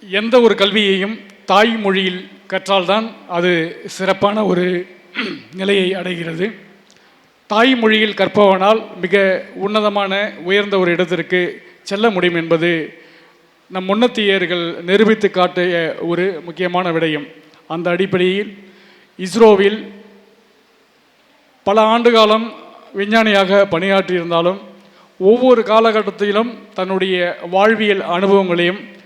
எந்த ஒரு கல்வியையும் தாய்மொழியில் கற்றால்தான் அது சிறப்பான ஒரு நிலையை அடைகிறது. தாய்மொழியில் கற்பவனால் மிக உன்னதமான உயர்ந்த ஒரு இடத்திற்கு செல்ல முடியும் என்பது நம் முன்னத்தியர்கள் நிரூபித்து காட்டிய ஒரு முக்கியமான விடயம். அந்த அடிப்படையில் இஸ்ரோவில் பல ஆண்டு காலம் விஞ்ஞானியாக பணியாற்றியிருந்தாலும் ஒவ்வொரு காலகட்டத்திலும் தன்னுடைய வாழ்வியல் அனுபவங்களையும்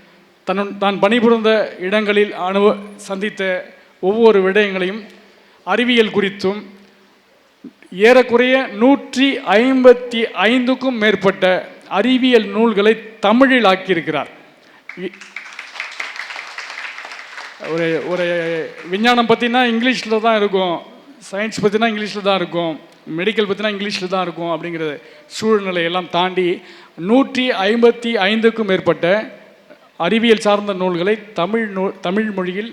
தன் தான் பணிபுரிந்த இடங்களில் அனுபவ சந்தித்த ஒவ்வொரு விடயங்களையும் அறிவியல் குறித்தும் ஏறக்குறைய நூற்றி ஐம்பத்தி ஐந்துக்கும் மேற்பட்ட அறிவியல் நூல்களை தமிழில் ஆக்கியிருக்கிறார். ஒரு ஒரு விஞ்ஞானம் பற்றினா இங்கிலீஷில் தான் இருக்கும் சயின்ஸ் பற்றினா இங்கிலீஷில் தான் இருக்கும் மெடிக்கல் பற்றினா இங்கிலீஷில் தான் இருக்கும் அப்படிங்கிற சூழ்நிலை எல்லாம் தாண்டி நூற்றி ஐம்பத்தி ஐந்துக்கும் மேற்பட்ட அறிவியல் சார்ந்த நூல்களை தமிழ் நூ தமிழ் மொழியில்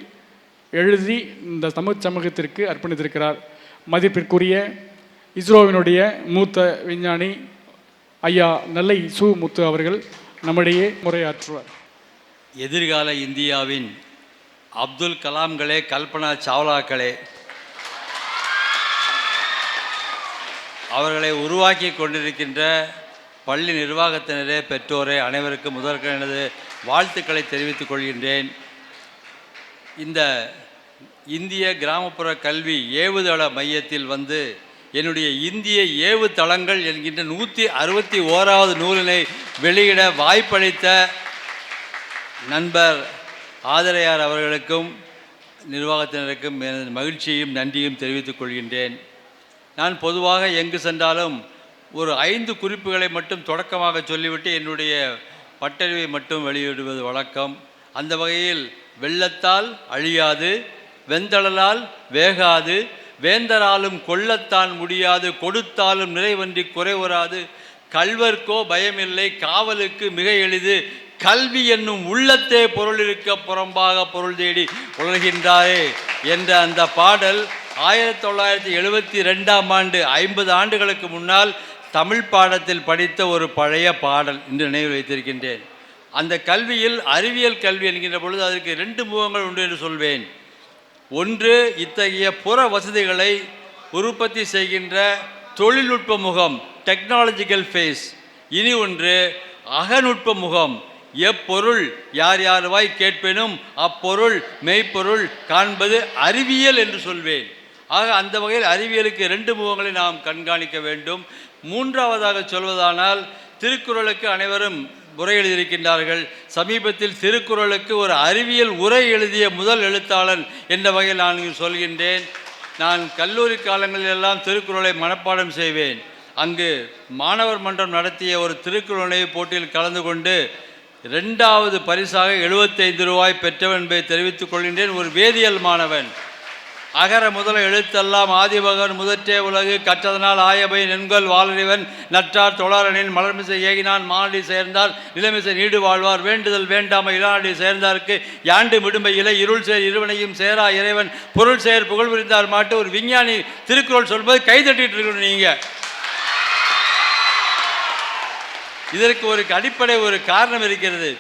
எழுதி இந்த தமிழ் சமூகத்திற்கு அர்ப்பணித்திருக்கிறார். மதிப்பிற்குரிய இஸ்ரோவினுடைய மூத்த விஞ்ஞானி ஐயா நெல்லை சு முத்து அவர்கள் நம்மிடையே முறையாற்றுவார் எதிர்கால இந்தியாவின் அப்துல் கலாம்களே கல்பனா சாவ்லாக்களே. அவர்களை உருவாக்கி கொண்டிருக்கின்ற பள்ளி நிர்வாகத்தினரே பெற்றோரே அனைவருக்கும் முதற்க எனது வாழ்த்துக்களை தெரிவித்துக் கொள்கின்றேன். இந்த இந்திய கிராமப்புற கல்வி ஏவுதள மையத்தில் வந்து என்னுடைய இந்திய ஏவு தளங்கள் என்கின்ற நூற்றி அறுபத்தி ஓராவது நூலினை வெளியிட வாய்ப்பளித்த நண்பர் ஆதரையார் அவர்களுக்கும் நிர்வாகத்தினருக்கும் எனது மகிழ்ச்சியும் நன்றியும் தெரிவித்துக் கொள்கின்றேன். நான் பொதுவாக எங்கு சென்றாலும் ஒரு ஐந்து குறிப்புகளை மட்டும் தொடக்கமாக சொல்லிவிட்டு என்னுடைய பட்டறிவை மட்டும் வெளியிடுவது வழக்கம். அந்த வகையில் வெள்ளத்தால் அழியாது வெந்தளலால் வேகாது வேந்தராலும் கொள்ளத்தான் முடியாது கொடுத்தாலும் நிறைவன்றி குறைவராது கல்வர்க்கோ பயமில்லை காவலுக்கு மிக எளிது. கல்வி என்னும் உள்ளத்தே பொருள் இருக்க புறம்பாக பொருள் தேடி உலகின்றாரே என்ற அந்த பாடல் ஆயிரத்தி தொள்ளாயிரத்தி எழுபத்தி ரெண்டாம் ஆண்டு ஐம்பது ஆண்டுகளுக்கு முன்னால் தமிழ் பாடத்தில் படித்த ஒரு பழைய பாடல் என்று நினைவில் வைத்திருக்கின்றேன். அந்த கல்வியில் அறிவியல் கல்வி என்கின்ற பொழுது அதற்கு ரெண்டு முகங்கள் உண்டு என்று சொல்வேன். ஒன்று இத்தகைய புற வசதிகளை உற்பத்தி செய்கின்ற தொழில்நுட்ப முகம் டெக்னாலஜிக்கல் ஃபேஸ் இனி ஒன்று அகநுட்ப முகம். எப்பொருள் யார் யாருவாய் கேட்பேனும் அப்பொருள் மெய்ப்பொருள் காண்பது அறிவியல் என்று சொல்வேன். ஆக அந்த வகையில் அறிவியலுக்கு ரெண்டு முகங்களை நாம் கண்காணிக்க வேண்டும். மூன்றாவதாக சொல்வதானால் திருக்குறளுக்கு அனைவரும் உரை எழுதியிருக்கின்றார்கள். சமீபத்தில் திருக்குறளுக்கு ஒரு அறிவியல் உரை எழுதிய முதல் எழுத்தாளன் என்ற வகையில் நான் சொல்கின்றேன். நான் கல்லூரி காலங்களில் எல்லாம் திருக்குறளை மனப்பாடம் செய்வேன். அங்கு மாணவர் மன்றம் நடத்திய ஒரு திருக்குறளை போட்டியில் கலந்து கொண்டு ரெண்டாவது பரிசாக எழுபத்தைந்து ரூபாய் பெற்றவன் என்பதை தெரிவித்துக் கொள்கின்றேன். ஒரு வேதியியல் மாணவன். அகர முதல எழுத்தெல்லாம் ஆதிபகன் முதற்றே உலகு கற்றதனால் ஆயபை நெண்கள் வாழறிவன் நற்றார் தொழாரனின் மலர்மிசை ஏகினான் மானடி சேர்ந்தார் நிலைமிசை நீடு வாழ்வார் வேண்டுதல் வேண்டாமை இளானடி சேர்ந்தார்க்கு யாண்டு விடுமையிலே இலை இருள் சேர் இருவனையும் சேரா இறைவன் பொருள் சேர் புகழ் புரிந்தார் மாட்டு ஒரு விஞ்ஞானி திருக்குறள் சொல்வது கைதட்டிட்டு இருக்கணும் நீங்கள் இதற்கு ஒரு அடிப்படை ஒரு காரணம் இருக்கிறது.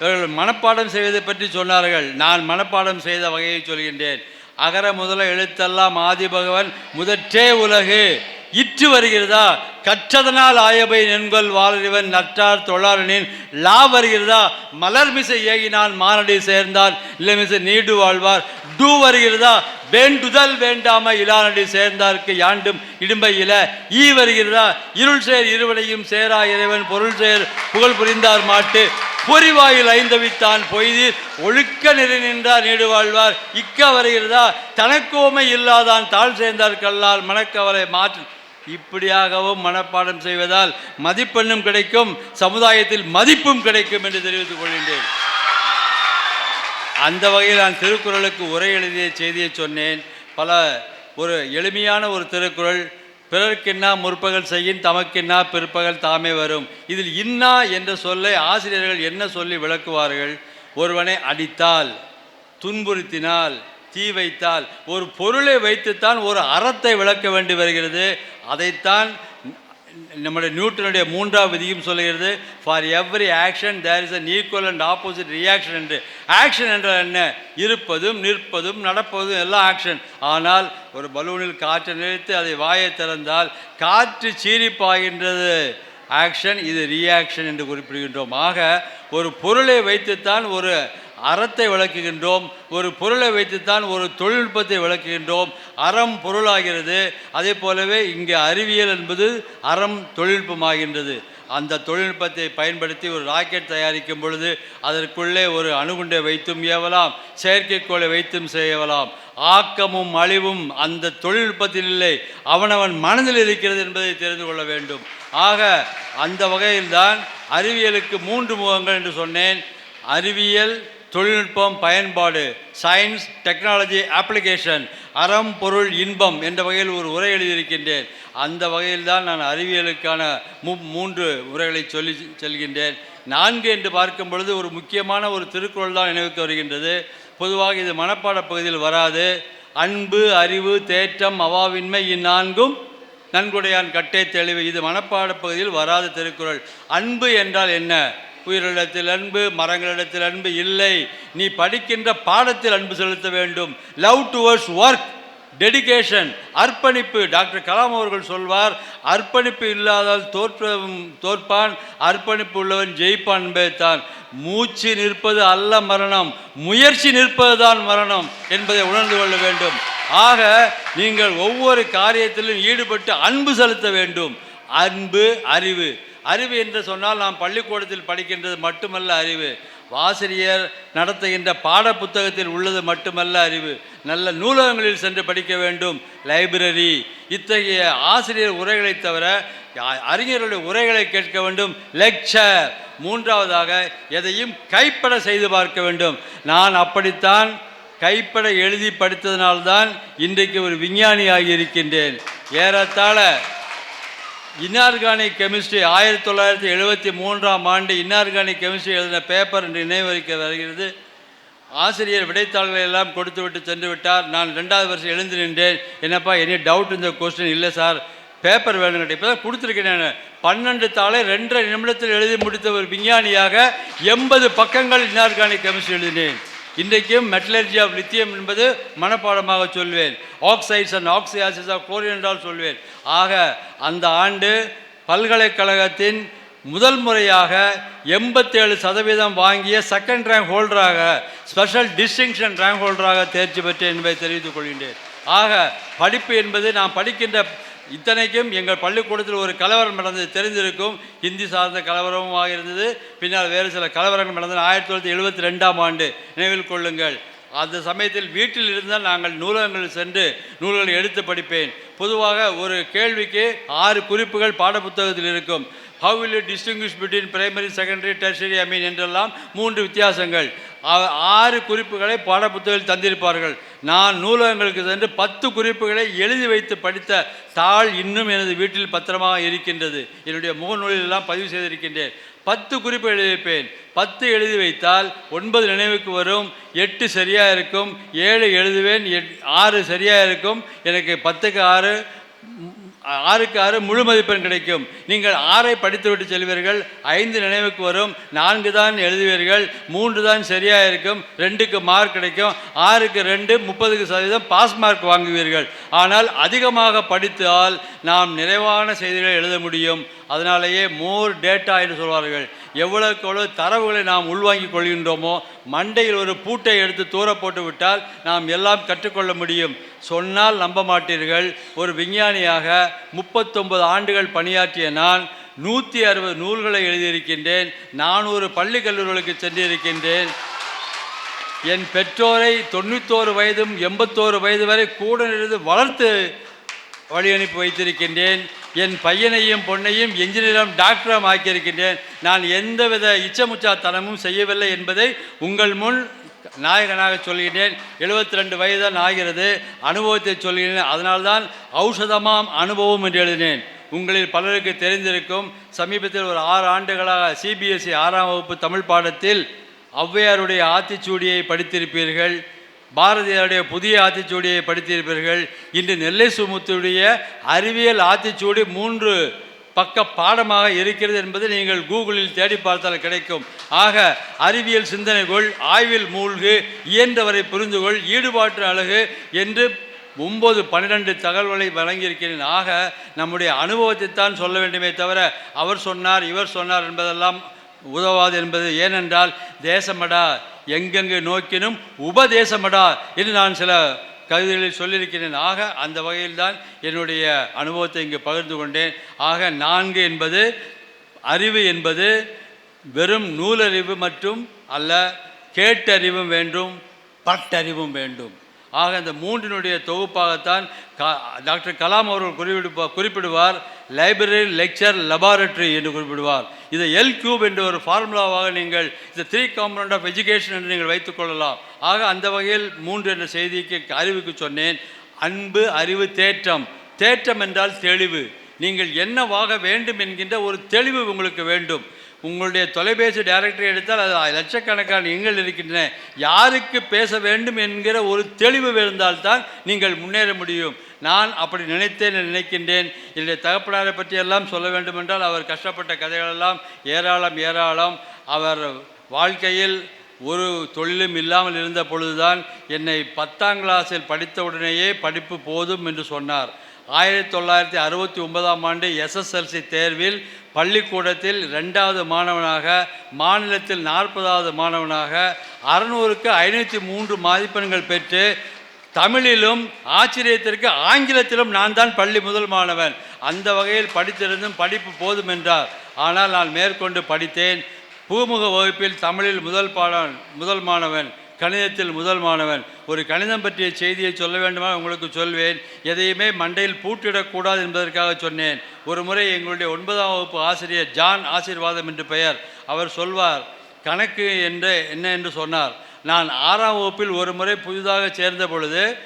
இவர்கள் மனப்பாடம் செய்வதை பற்றி சொன்னார்கள். நான் மனப்பாடம் செய்த வகையை சொல்கின்றேன். அகர முதல எழுத்தெல்லாம் ஆதி பகவன் முதற்றே உலகு இற்று வருகிறதா? கற்றதனால் ஆயபை நெண்கொல் வாழறிவன் நற்றார் தொழாரனின் லா வருகிறதா? மலர் மிசை ஏகினான் மானடி சேர்ந்தார் இளமிசை நீடு வாழ்வார். டூ வருகிறதா? வேண்டுதல் வேண்டாம இலானடி சேர்ந்தார்க்கு யாண்டும் இடும்பை இல. ஈ வருகிறதா? இருள் சேர் இருவடையும் சேரா இறைவன் பொருள் சேர் புகழ் புரிந்தார் மாட்டு. பொறிவாயில் ஐந்தவித்தான் பொய்தீர் ஒழுக்க நிறை நின்றார் நீடு வாழ்வார் இக்க வருகிறதா தனக்கோமை இல்லாதான் தாழ் சேர்ந்தார் கல்லால் மனக்கவலை மாற்று. இப்படியாகவும் மனப்பாடம் செய்வதால் மதிப்பெண்ணும் கிடைக்கும் சமுதாயத்தில் மதிப்பும் கிடைக்கும் என்று தெரிவித்துக் கொள்கின்றேன். அந்த வகையில் நான் திருக்குறளுக்கு உரை எழுதிய செய்தியை சொன்னேன். பல ஒரு எளிமையான ஒரு திருக்குறள் பிறர்க்கின்னா முற்பகல் செய்யின் தமக்கென்னா பிற்பகல் தாமே வரும். இதில் இன்னா என்ற சொல்லை ஆசிரியர்கள் என்ன சொல்லி விளக்குவார்கள்? ஒருவனை அடித்தால் துன்புறுத்தினால் தீ வைத்தால் ஒரு பொருளை வைத்துத்தான் ஒரு அறத்தை விளக்க வேண்டி வருகிறது. அதைத்தான் நம்முடைய நியூட்டனுடைய மூன்றாவது விதியும் சொல்லுகிறது for every action there is an equal and opposite reaction என்று. ஆக்ஷன் என்றால் என்ன? இருப்பதும் நிற்பதும் நடப்பதும் எல்லாம் ஆக்ஷன் ஆனால் ஒரு பலூனில் காற்றை நிறுத்து அதை வாயை திறந்தால் காற்று சீரிப்பாகின்றது ஆக்ஷன் இது ரியாக்ஷன் என்று குறிப்பிடுகின்றோம். ஆக ஒரு பொருளை வைத்துத்தான் ஒரு அறத்தை விளக்குகின்றோம் ஒரு பொருளை வைத்துத்தான் ஒரு தொழில்நுட்பத்தை விளக்குகின்றோம். அறம் பொருளாகிறது அதே போலவே இங்கே அறிவியல் என்பது அறம் தொழில்நுட்பமாகின்றது. அந்த தொழில்நுட்பத்தை பயன்படுத்தி ஒரு ராக்கெட் தயாரிக்கும் பொழுது அதற்குள்ளே ஒரு அணுகுண்டை வைத்தும் ஏவலாம் செயற்கைக்கோளை வைத்தும் செய்யலாம். ஆக்கமும் அழிவும் அந்த தொழில்நுட்பத்தில் இல்லை அவனவன் மனதில் இருக்கிறது என்பதை தெரிந்து கொள்ள வேண்டும். ஆக அந்த வகையில்தான் அறிவியலுக்கு மூன்று முகங்கள் என்று சொன்னேன். அறிவியல் தொழில்நுட்பம் பயன்பாடு சயின்ஸ் டெக்னாலஜி அப்ளிகேஷன் அறம் பொருள் இன்பம் என்ற வகையில் ஒரு உரை எழுதியிருக்கின்றேன். அந்த வகையில் தான் நான் அறிவியலுக்கான மு மூன்று உரைகளை சொல்லி செல்கின்றேன். நான்கு என்று பார்க்கும் பொழுது ஒரு முக்கியமான ஒரு திருக்குறள் தான் நினைவுக்கு வருகின்றது. பொதுவாக இது மனப்பாடப் பகுதியில் வராது. அன்பு அறிவு தேற்றம் அவாவின்மை இந்நான்கும் நன்கொடையான் கட்டை தெளிவு. இது மனப்பாட பகுதியில் வராத திருக்குறள். அன்பு என்றால் என்ன? உயிரிடத்தில் அன்பு மரங்களிடத்தில் அன்பு இல்லை. நீ படிக்கின்ற பாடத்தில் அன்பு செலுத்த வேண்டும். லவ் டுவர்ட்ஸ் ஒர்க் டெடிகேஷன் அர்ப்பணிப்பு. டாக்டர் கலாம் அவர்கள் சொல்வார் அர்ப்பணிப்பு இல்லாதால் தோற்று தோற்பான் அர்ப்பணிப்பு உள்ளவன் ஜெயிப்பான் என்பதைத்தான். மூச்சு நிற்பது அல்ல மரணம் முயற்சி நிற்பதுதான் மரணம் என்பதை உணர்ந்து கொள்ள வேண்டும். ஆக நீங்கள் ஒவ்வொரு காரியத்திலும் ஈடுபட்டு அன்பு செலுத்த வேண்டும். அன்பு அறிவு அறிவு என்று சொன்னால் நாம் பள்ளிக்கூடத்தில் படிக்கின்றது மட்டுமல்ல அறிவு. ஆசிரியர் நடத்துகின்ற பாட புத்தகத்தில் உள்ளது மட்டுமல்ல அறிவு. நல்ல நூலகங்களில் சென்று படிக்க வேண்டும். லைப்ரரி. இத்தகைய ஆசிரியர் உரைகளை தவிர அறிஞர்களுடைய உரைகளை கேட்க வேண்டும். லெக்சர். மூன்றாவதாக எதையும் கைப்பட செய்து பார்க்க வேண்டும். நான் அப்படித்தான் கைப்பட எழுதி படித்ததனால்தான் இன்றைக்கு ஒரு விஞ்ஞானியாகி இருக்கின்றேன். ஏறத்தாழ இன்ஆர்கானிக் கெமிஸ்ட்ரி ஆயிரத்தி தொள்ளாயிரத்தி எழுபத்தி மூன்றாம் ஆண்டு இன்ஆர்கானிக் கெமிஸ்ட்ரி எழுதின பேப்பர் என்று நினைவரிக்க வருகிறது. ஆசிரியர் விடைத்தாள்களை எல்லாம் கொடுத்துவிட்டு சென்று விட்டார். நான் ரெண்டாவது வருஷம் எழுந்து நின்றேன். என்னப்பா எனி டவுட் இந்த கொஸ்டின் இல்லை சார் பேப்பர் வேணுங்கிட்ட இப்போ தான் கொடுத்துருக்கேன் நான். பன்னெண்டு தாளை ரெண்டரை நிமிடத்தில் எழுதி முடித்த ஒரு விஞ்ஞானியாக எண்பது பக்கங்கள் இன்ஆர்கானிக் கெமிஸ்ட்ரி எழுதினேன். இன்றைக்கும் மெட்டலர்ஜி ஆஃப் லித்தியம் என்பது மனப்பாடமாக சொல்வேன். Oxides and oxyacids of chlorine என்றால் சொல்வேன். ஆக அந்த ஆண்டு பல்கலைக்கழகத்தின் முதல் முறையாக எண்பத்தேழு சதவீதம் வாங்கிய செகண்ட் ரேங்க் ஹோல்டராக ஸ்பெஷல் டிஸ்டிங்ஷன் ரேங்க் ஹோல்டராக தேர்ச்சி பெற்றேன் என்பதை தெரிவித்துக் கொள்கின்றேன். ஆக படிப்பு என்பது நாம் படிக்கின்ற இத்தனைக்கும் எங்கள் பள்ளிக்கூடத்தில் ஒரு கலவரம் நடந்தது தெரிந்திருக்கும். ஹிந்தி சார்ந்த கலவரமாக இருந்தது. பின்னால் வேறு சில கலவரங்கள் நடந்தது ஆயிரத்தி தொள்ளாயிரத்தி எழுபத்தி ரெண்டாம் ஆண்டு நினைவில் கொள்ளுங்கள். அந்த சமயத்தில் வீட்டில் இருந்தால் நாங்கள் நூலகங்களில் சென்று நூல்களை எடுத்து படிப்பேன். பொதுவாக ஒரு கேள்விக்கு ஆறு குறிப்புகள் பாடப்புத்தகத்தில் இருக்கும். How will you distinguish between primary secondary tertiary I mean என்றெல்லாம் மூன்று வித்தியாசங்கள். ஆறு குறிப்புகளை பாடப்புத்தகத்தில் தந்திருப்பார்கள். நான் நூலகங்களுக்கு சென்று பத்து குறிப்புகளை எழுதி வைத்து படித்த தாள் இன்னும் எனது வீட்டில் பத்திரமாக இருக்கின்றது. என்னுடைய முகநூலிலெல்லாம் பதிவு செய்திருக்கின்றேன். பத்து குறிப்பு எழுதியிருப்பேன். பத்து எழுதி வைத்தால் ஒன்பது நினைவுக்கு வரும் எட்டு சரியாக இருக்கும் ஏழு எழுதுவேன் எட் ஆறு சரியாக இருக்கும் எனக்கு பத்துக்கு ஆறு ஆறுக்கு ஆறு முழு மதிப்பெண் கிடைக்கும். நீங்கள் ஆறை படித்துவிட்டு செல்வீர்கள். ஐந்து நினைவுக்கு வரும். நான்கு தான் எழுதுவீர்கள். மூன்று தான் சரியாக இருக்கும். ரெண்டுக்கு மார்க் கிடைக்கும். ஆறுக்கு ரெண்டு முப்பதுக்கு சதவீதம் பாஸ் மார்க் வாங்குவீர்கள். ஆனால் அதிகமாக படித்தால் நாம் நிறைவான செய்திகளை எழுத முடியும். அதனாலேயே மோர் டேட்டா என்று சொல்வார்கள். எவ்வளவுக்கு எவ்வளவு தரவுகளை நாம் உள்வாங்கிக் கொள்கின்றோமோ மண்டையில் ஒரு பூட்டை எடுத்து தூர போட்டு விட்டால் நாம் எல்லாம் கற்றுக்கொள்ள முடியும். சொன்னால் நம்ப மாட்டீர்கள். ஒரு விஞ்ஞானியாக முப்பத்தொன்பது ஆண்டுகள் பணியாற்றிய நான் நூற்றி அறுபது நூல்களை எழுதியிருக்கின்றேன். நானூறு பள்ளி கல்லூரிகளுக்கு சென்றிருக்கின்றேன். என் பெற்றோரை தொண்ணூத்தோரு வயதும் எண்பத்தோரு வயது வரை கூட இருந்து வளர்த்து வழி அனுப்பி வைத்திருக்கின்றேன். என் பையனையும் பொண்ணையும் என்ஜினியரும் டாக்டரும் ஆக்கியிருக்கின்றேன். நான் எந்தவித இச்சமுச்சாத்தனமும் செய்யவில்லை என்பதை உங்கள் முன் நாயகனாக சொல்கிறேன் எழுபத்தி ரெண்டு வயதுதான் ஆகிறது. அனுபவத்தை சொல்கிறேன் அதனால்தான் ஔஷதமாம் அனுபவம் என்று எழுதினேன். உங்களில் பலருக்கு தெரிந்திருக்கும். சமீபத்தில் ஒரு ஆறு ஆண்டுகளாக சிபிஎஸ்இ ஆறாம் வகுப்பு தமிழ் பாடத்தில் ஔவையாருடைய ஆத்திச்சூடியை படித்திருப்பீர்கள். பாரதியாருடைய புதிய ஆத்திச்சூடியை படித்திருப்பீர்கள் இன்று நெல்லை சுமுத்துடைய அறிவியல் ஆத்திச்சூடி மூன்று பக்க பாடமாக இருக்கிறது என்பது நீங்கள் கூகுளில் தேடி பார்த்தால் கிடைக்கும். ஆக அறிவியல் சிந்தனைகள் ஆய்வில் மூழ்கு இயன்றவரை புரிந்துகொள் ஈடுபாட்டு அழகு என்று ஒம்பது பன்னிரெண்டு தகவல்களை வழங்கியிருக்கிறேன். ஆக நம்முடைய அனுபவத்தை தான் சொல்ல வேண்டுமே தவிர அவர் சொன்னார் இவர் சொன்னார் என்பதெல்லாம் உதவாது என்பது ஏனென்றால் தேசமடா எங்கெங்கு நோக்கினும் உபதேசமடா என்று நான் சில கவிதைகளில் சொல்லியிருக்கிறேன். ஆக அந்த வகையில்தான் என்னுடைய அனுபவத்தை இங்கு பகிர்ந்து கொண்டேன். ஆக நான்கு என்பது அறிவு என்பது வெறும் நூலறிவு மற்றும் அல்ல கேட்டறிவும் வேண்டும் பட்டறிவும் வேண்டும். ஆக இந்த மூன்றினுடைய தொகுப்பாகத்தான் கா டாக்டர் கலாம் அவர்கள் குறிப்பிடுப்பா குறிப்பிடுவார். லைப்ரரி லெக்சர் லெபார்டரி என்று குறிப்பிடுவார். இதை எல் கியூப் என்ற ஒரு ஃபார்முலாவாக நீங்கள் இந்த த்ரீ காம்பனண்ட் ஆஃப் எஜுகேஷன் என்று நீங்கள் வைத்துக்கொள்ளலாம் ஆக அந்த வகையில் மூன்று என்ற செய்திக்கு அறிவுக்கு சொன்னேன். அன்பு அறிவு தேற்றம். தேற்றம் என்றால் தெளிவு. நீங்கள் என்னவாக வேண்டும் என்கின்ற ஒரு தெளிவு உங்களுக்கு வேண்டும். உங்களுடைய தொலைபேசி டைரக்டரி எடுத்தால் அது லட்சக்கணக்கான எண்கள் இருக்கின்றன. யாருக்கு பேச வேண்டும் என்கிற ஒரு தெளிவு இருந்தால்தான் நீங்கள் முன்னேற முடியும். நான் அப்படி நினைத்தேன் நினைக்கின்றேன். என்னுடைய தகப்பனாரை பற்றியெல்லாம் சொல்ல வேண்டுமென்றால் அவர் கஷ்டப்பட்ட கதைகளெல்லாம் ஏராளம் ஏராளம். அவர் வாழ்க்கையில் ஒரு தொழிலும் இல்லாமல் இருந்த பொழுதுதான் என்னை பத்தாம் கிளாஸில் படித்தவுடனேயே படிப்பு போதும் என்று சொன்னார். ஆயிரத்தி தொள்ளாயிரத்தி அறுபத்தி ஒன்பதாம் ஆண்டு எஸ்எஸ்எல்சி தேர்வில் பள்ளிக்கூடத்தில் ரெண்டாவது மாணவனாக மாநிலத்தில் நாற்பதாவது மாணவனாக அறநூறுக்கு ஐநூற்றி மூன்று மதிப்பெண்கள் பெற்று தமிழிலும் ஆச்சரியத்திற்கு ஆங்கிலத்திலும் நான் தான் பள்ளி முதல் மாணவன். அந்த வகையில் படித்திருந்தும் படிப்பு போதும் என்றார். ஆனால் நான் மேற்கொண்டு படித்தேன். பூமுக வகுப்பில் தமிழில் முதல் பாடம் முதல் மாணவன் கணிதத்தில் முதல் மாணவன். ஒரு கணிதம் பற்றிய செய்தியை சொல்ல வேண்டுமா? உங்களுக்கு சொல்வேன். எதையுமே மண்டையில் பூட்டிடக்கூடாது என்பதற்காக சொன்னேன். ஒரு முறை எங்களுடைய ஒன்பதாம் வகுப்பு ஆசிரியர் ஜான் ஆசீர்வாதம் என்று பெயர். அவர் சொல்வார் கணக்கு என்று என்ன என்று சொன்னார். நான் ஆறாம் வகுப்பில் ஒரு முறை புதிதாக சேர்ந்த பொழுது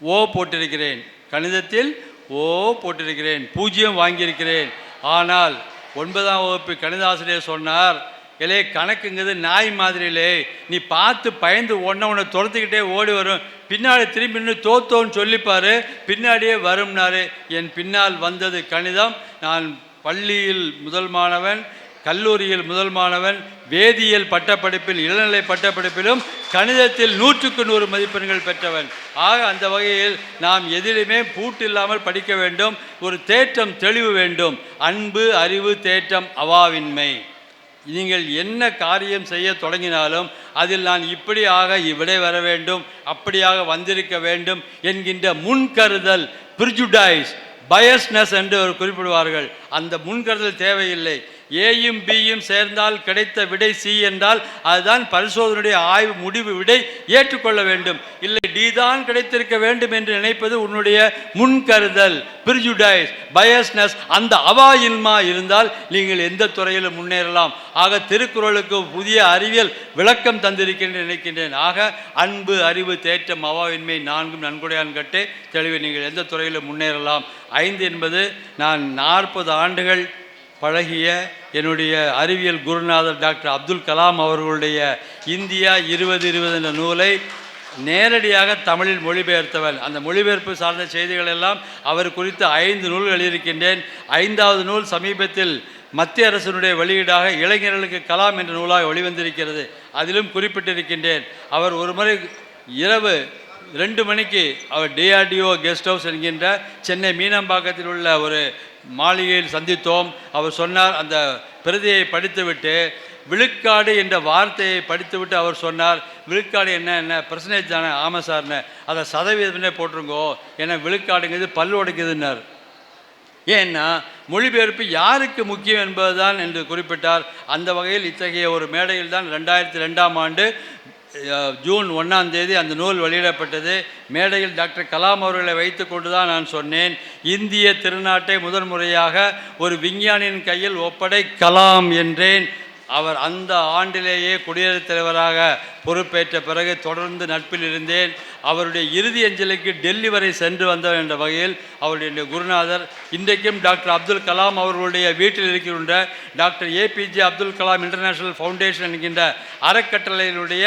ஓ போட்டிருக்கிறேன். கணிதத்தில் ஓ போட்டிருக்கிறேன். பூஜ்ஜியம் வாங்கியிருக்கிறேன். ஆனால் ஒன்பதாம் வகுப்பு கணித ஆசிரியர் சொன்னார் இலே கணக்குங்கிறது நாய் மாதிரிலே. நீ பார்த்து பயந்து ஒன்றை உன்னை துரத்துக்கிட்டே ஓடி வரும். பின்னாடி திரும்பி நின்று தோத்தோன்னு சொல்லிப்பார். பின்னாடியே வரும்னாரு. என் பின்னால் வந்தது கணிதம். நான் பள்ளியில் முதல் மாணவன். கல்லூரியில் முதல் மாணவன் வேதியியல் பட்டப்படிப்பில் இளநிலை பட்டப்படிப்பிலும் கணிதத்தில் நூற்றுக்கு நூறு மதிப்பெண்கள் பெற்றவன். ஆக அந்த வகையில் நாம் எதிலுமே பூட்டு இல்லாமல் படிக்க வேண்டும். ஒரு தேற்றம் தெளிவு வேண்டும். அன்பு அறிவு தேற்றம் அவாவின்மை. நீங்கள் என்ன காரியம் செய்ய தொடங்கினாலும் அதில் நான் இப்படியாக இவ்விடை வர வேண்டும் அப்படியாக வந்திருக்க வேண்டும் என்கின்ற முன்கருதல் பிரிஜுடைஸ் பயஸ்னஸ் என்று ஒரு குறிப்பிடுவார்கள். அந்த முன்கருதல் தேவையில்லை. ஏயும் பியும் சேர்ந்தால் கிடைத்த விடை சி என்றால் அதுதான் பரிசோதனையுடைய ஆய்வு முடிவு விடை ஏற்றுக்கொள்ள வேண்டும். இல்லை டி தான் கிடைத்திருக்க வேண்டும் என்று நினைப்பது உன்னுடைய முன்கருதல் பிரிஜுடைஸ் பயஸ்னஸ் அந்த அவாயின்மா இருந்தால் நீங்கள் எந்த துறையிலும் முன்னேறலாம். ஆக திருக்குறளுக்கு புதிய அறிவியல் விளக்கம் தந்திருக்கின்றேன் நினைக்கின்றேன். ஆக அன்பு அறிவு தேற்றம் அவாவின்மை நான்கும் நன்கொடையான் கட்டே தெளிவு. நீங்கள் எந்த துறையிலும் முன்னேறலாம். ஐந்து என்பது நான் நாற்பது ஆண்டுகள் பழகிய என்னுடைய அறிவியல் குருநாதர் டாக்டர் அப்துல் கலாம் அவர்களுடைய இந்தியா இருபது இருபது என்ற நூலை நேரடியாக தமிழில் மொழிபெயர்த்தவன் அந்த மொழிபெயர்ப்பு சார்ந்த செய்திகள் எல்லாம் அவர் குறித்து ஐந்து நூல்கள் எழுதியிருக்கின்றேன். ஐந்தாவது நூல் சமீபத்தில் மத்திய அரசினுடைய வெளியீடாக இளைஞர்களுக்கு கலாம் என்ற நூலாக வெளிவந்திருக்கிறது. அதிலும் குறிப்பிட்டிருக்கின்றேன். அவர் ஒரு முறை இரவு ரெண்டு மணிக்கு அவர் டிஆர்டிஓ கெஸ்ட் ஹவுஸ் என்கின்ற சென்னை மீனம்பாக்கத்தில் உள்ள ஒரு மாளிகையில் சந்தித்தோம். அவர் சொன்னார் அந்த பிரதியை படித்துவிட்டு விழுக்காடு என்ற வார்த்தையை படித்துவிட்டு அவர் சொன்னார் விழுக்காடு என்ன என்ன பர்சன்டேஜ் தானே ஆமாம் சார்னு அதை சதவீதம்னே போட்டிருங்கோ ஏன்னா விழுக்காடுங்கிறது பல்லு உடைக்குதுன்னார். ஏன்னா மொழிபெயர்ப்பு யாருக்கு முக்கியம் என்பதுதான் என்று குறிப்பிட்டார். அந்த வகையில் இத்தகைய ஒரு மேடையில் தான் ரெண்டாயிரத்தி ரெண்டாம் ஆண்டு ஜூன் ஒன்றாம் தேதி அந்த நூல் வெளியிடப்பட்டது. மேடையில் டாக்டர் கலாம் அவர்களை வைத்துக்கொண்டு தான் நான் சொன்னேன். இந்திய திருநாட்டை முதன்முறையாக ஒரு விஞ்ஞானியின் கையில் ஒப்படை கலாம் என்றேன். அவர் அந்த ஆண்டிலேயே குடியரசுத் தலைவராக பொறுப்பேற்ற பிறகு தொடர்ந்து நட்பில் இருந்தேன். அவருடைய இறுதி அஞ்சலிக்கு டெல்லி வரை சென்று வந்தவர் என்ற வகையில் அவருடைய குருநாதர் இன்றைக்கும் டாக்டர் அப்துல் கலாம் அவர்களுடைய வீட்டில் இருக்கின்ற doctor APJ Abdul Kalam international foundation என்கின்ற அறக்கட்டளையினுடைய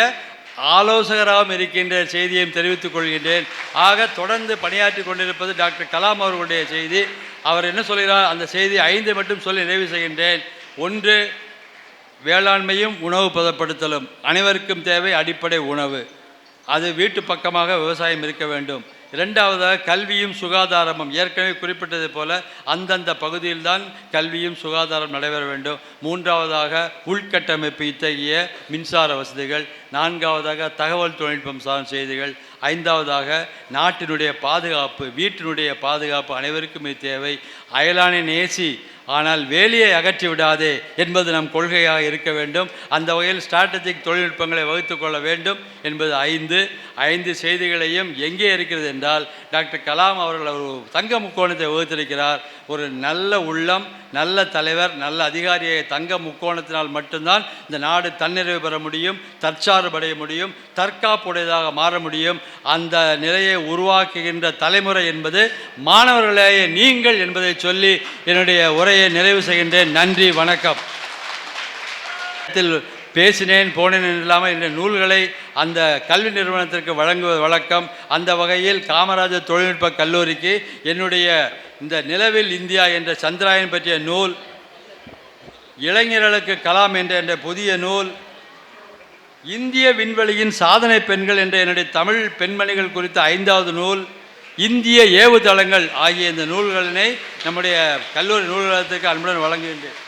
ஆலோசகராகவும் இருக்கின்ற செய்தியையும் தெரிவித்துக் கொள்கின்றேன். ஆக தொடர்ந்து பணியாற்றி கொண்டிருப்பது டாக்டர் கலாம் அவர்களுடைய செய்தி. அவர் என்ன சொல்கிறார்? அந்த செய்தி ஐந்து மட்டும் சொல்லி நிறைவு செய்கின்றேன். ஒன்று வேளாண்மையும் உணவு பதப்படுத்தலும். அனைவருக்கும் தேவை அடிப்படை உணவு. அது வீட்டு பக்கமாக விவசாயம் இருக்க வேண்டும். ரெண்டாவதாக கல்வியும் சுகாதாரமும். ஏற்கனவே குறிப்பிட்டது போல அந்தந்த பகுதியில்தான் கல்வியும் சுகாதாரம் நடைபெற வேண்டும். மூன்றாவதாக உள்கட்டமைப்பு இத்தகைய மின்சார வசதிகள். நான்காவதாக தகவல் தொழில்நுட்பம் சார்ந்த செய்திகள். ஐந்தாவதாக நாட்டினுடைய பாதுகாப்பு வீட்டினுடைய பாதுகாப்பு அனைவருக்குமே தேவை. அயலானை நேசி ஆனால் வேலியை அகற்றி விடாதே என்பது நம் கொள்கையாக இருக்க வேண்டும். அந்த வகையில் ஸ்ட்ராட்டஜிக் தொழில்நுட்பங்களை வகுத்து கொள்ள வேண்டும் என்பது ஐந்து. ஐந்து செய்திகளையும் எங்கே இருக்கிறது என்றால் டாக்டர் கலாம் அவர்கள் ஒரு தங்க முக்கோணத்தை வகுத்திருக்கிறார். ஒரு நல்ல உள்ளம் நல்ல தலைவர் நல்ல அதிகாரியை தங்க முக்கோணத்தினால் மட்டும்தான் இந்த நாடு தன்னிறைவு பெற முடியும் தற்சார்படைய முடியும் தற்காப்புடையதாக மாற முடியும். அந்த நிலையை உருவாக்குகின்ற தலைமுறை என்பது மாணவர்களே நீங்கள் என்பதை சொல்லி என்னுடைய உரையை நிறைவு செய்கின்றேன். நன்றி வணக்கம். இதில் பேசினேன் போனேன் இல்லாமல் இந்த நூல்களை அந்த கல்வி நிறுவனத்திற்கு வழங்குவது வழக்கம். அந்த வகையில் காமராஜர் தொழில்நுட்ப கல்லூரிக்கு என்னுடைய இந்த நிலவில் இந்தியா என்ற சந்திராயன் பற்றிய நூல் இளைஞர்களுக்கு கலாம் என்ற என்ற புதிய நூல் இந்திய விண்வெளியின் சாதனை பெண்கள் என்ற என்னுடைய தமிழ் பெண்மணிகள் குறித்த ஐந்தாவது நூல் இந்திய ஏவுதளங்கள் ஆகிய இந்த நூல்களினை நம்முடைய கல்லூரி நூலகத்துக்கு அன்புடன் வழங்குகின்றேன்.